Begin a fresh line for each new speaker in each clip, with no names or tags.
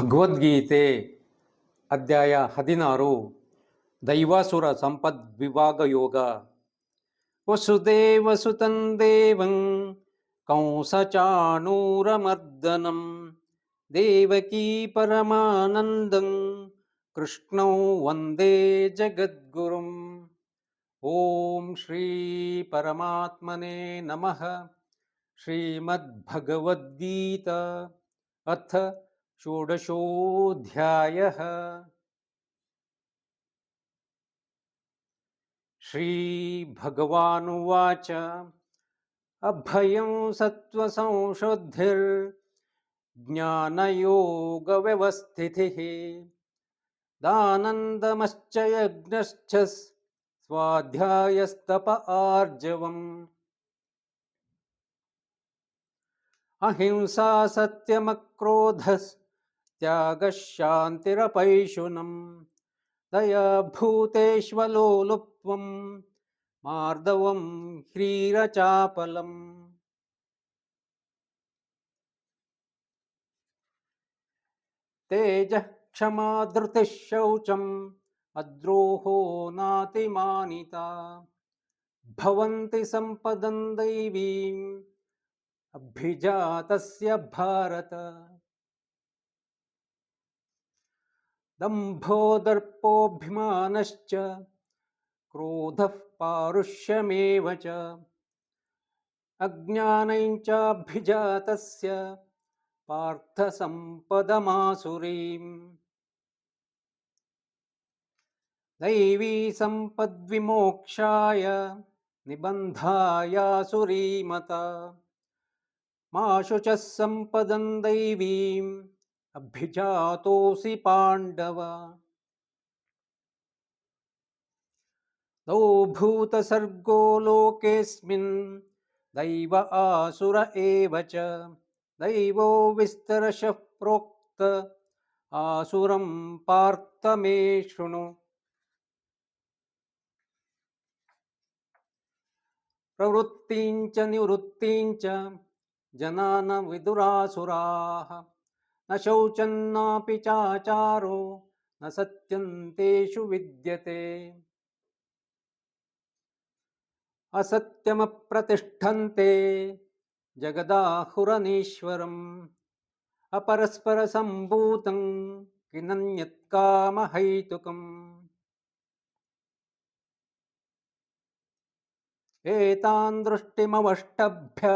भगवद्गीते अध्याय हदिनारु दैवासुरसम्पद्विवागयोग वसुदेवसुतन्दंसचाणूरमर्दनं देवकी परमानन्दं कृष्णो वन्दे जगद्गुरुं ॐ श्रीपरमात्मने नमः श्रीमद्भगवद्गीता अथ षोडशोऽध्यायः। श्रीभगवानुवाच। अभयं सत्त्वसंशुद्धिर्ज्ञानयोगव्यवस्थितिः। दानन्दमश्च यज्ञश्च स्वाध्यायस्तप आर्जवम्। अहिंसा सत्यमक्रोधस्त्यागः शान्तिरपैशुनम् दया भूतेष्वलोलुप्त्वं मार्दवं ह्रीरचापलम्। तेजः क्षमा धृतिः शौचम् अद्रोहो नातिमानिता। भवन्ति सम्पदं दैवीम् अभिजातस्य भारत दम्भो दर्पोऽभिमानश्च क्रोधः पारुष्यमेव च। अज्ञानं चाभिजातस्य पार्थसम्पदमासुरीम्। दैवी सम्पद्विमोक्षाय निबन्धायासुरीमता। मा शुचः सम्पदं दैवीम् अभिजातोऽसि पाण्डव। तौ भूतसर्गो लोकेऽस्मिन् दैव आसुर एव च। दैवो विस्तरशः प्रोक्त। आसुरं पार्थ मे शृणु। प्रवृत्तिं च निवृत्तिं च जनान विदुरासुराः न शौचन्नापि चाचारो न सत्यं तेषु विद्यते। असत्यमप्रतिष्ठन्ते जगदाहुरनीश्वरम् अपरस्परसम्भूतं किनन्यत्कामहैतुकम्। एतान् दृष्टिमवष्टभ्य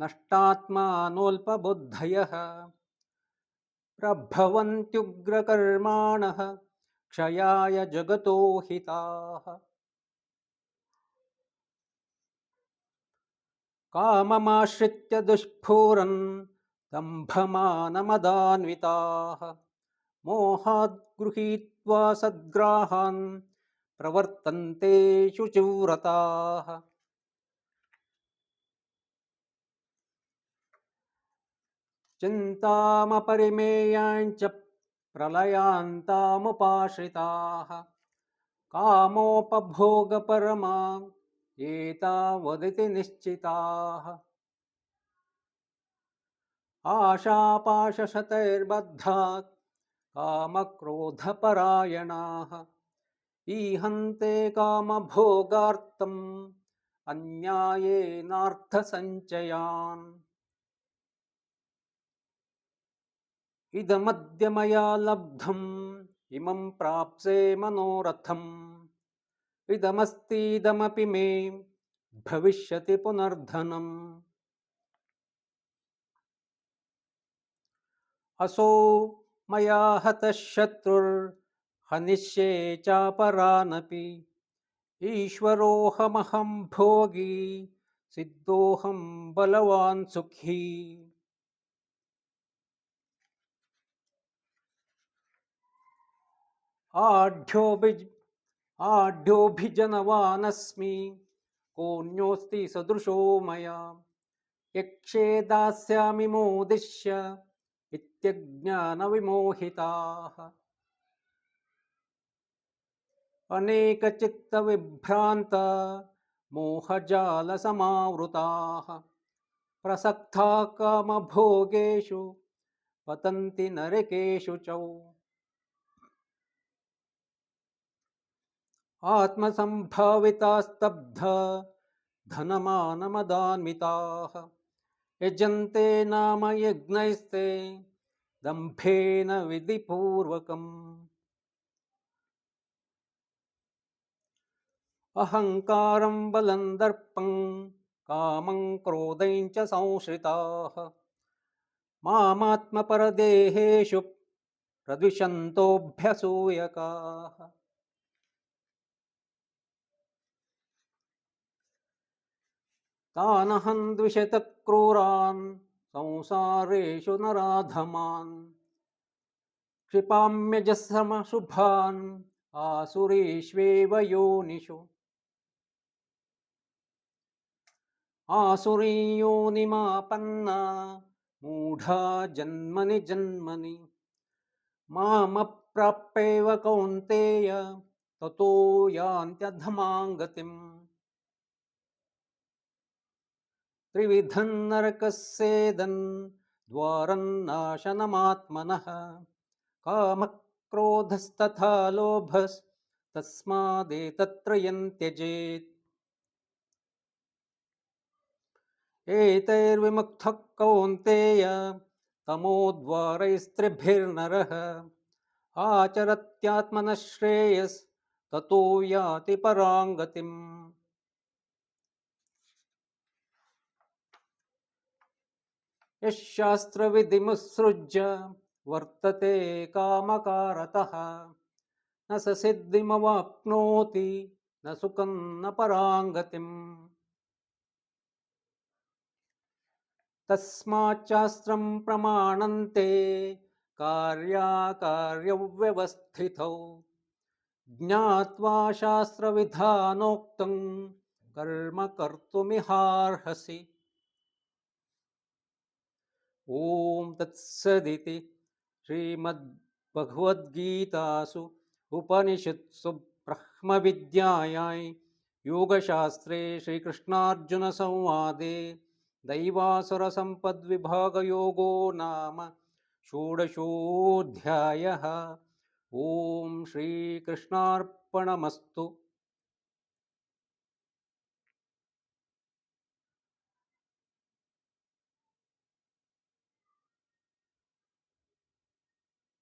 नष्टात्मानोऽल्पबुद्धयः प्रभवन्त्युग्रकर्माणः क्षयाय जगतो हिताः। काममाश्रित्य दुष्फूरन् दम्भमानमदान्विताः। मोहात् गृहीत्वा सद्ग्राहान् प्रवर्तन्ते शुचिव्रताः चिन्तामपरिमेयाञ्च प्रलयान्तामुपाश्रिताः। कामोपभोगपरमा एतावदिति निश्चिताः। आशापाशशतैर्बद्धात् कामक्रोधपरायणाः। ईहन्ते कामभोगार्थम् अन्यायेनार्थसञ्चयान् इदमद्य मया लब्धम् इमं प्राप्से मनोरथम्। इदमस्तीदमपि मे भविष्यति पुनर्धनम्। असौ मया हतः शत्रुर्हनिष्ये चापरानपि। ईश्वरोऽहमहं भोगी सिद्धोऽहं बलवान् सुखी आढ्योऽभि आढ्योऽभिजनवानस्मि कोऽन्योऽस्ति सदृशो मया। यक्षे दास्यामि मोदिष्य इत्यज्ञानविमोहिताः। अनेकचित्तविभ्रान्ता, मोहजालसमावृताः। प्रसक्ता कामभोगेषु, पतन्ति नरकेषु च। आत्मसम्भावितास्तब्ध धनमानमदान्विताः। यजन्ते नाम यज्ञैस्ते दम्भेन विधिपूर्वकम्। अहङ्कारं बलं दर्पं, कामं क्रोधं च संश्रिताः। मामात्मपरदेहेषु प्रद्विषन्तोऽभ्यसूयकाः। तानहं द्विषतक्रूरान् संसारेषु नराधमान्। क्षिपाम्यजस्रमशुभान् आसुरीष्वेव योनिषु। आसुरीयोनिमापन्ना, मूढा जन्मनि जन्मनि। मामप्राप्यैव कौन्तेय, ततो यान्त्यधमां त्रिविधं नरकस्येदन् द्वारन्नाशनमात्मनः कामक्रोधस्तथा लोभस्तस्मादेतत्त्रयं त्यजेत् एतैर्विमुक्तः कौन्तेय तमोद्वारैस्त्रिभिर्नरः आचरत्यात्मनः श्रेयस्ततो याति परां यः शास्त्रविधिमुत्सृज्य वर्तते कामकारतः। न स सिद्धिमवाप्नोति न सुखं न परां गतिम् तस्माच्चास्त्रं प्रमाणन्ते कार्याकार्यव्यवस्थितौ। ज्ञात्वा शास्त्रविधानोक्तं कर्म कर्तुमिहार्हसि ॐ तत्सदिति श्रीमद्भगवद्गीतासु उपनिषत्सु ब्रह्मविद्यायां योगशास्त्रे श्रीकृष्णार्जुनसंवादे दैवासुरसम्पद्विभागयोगो नाम षोडशोऽध्यायः ॐ श्रीकृष्णार्पणमस्तु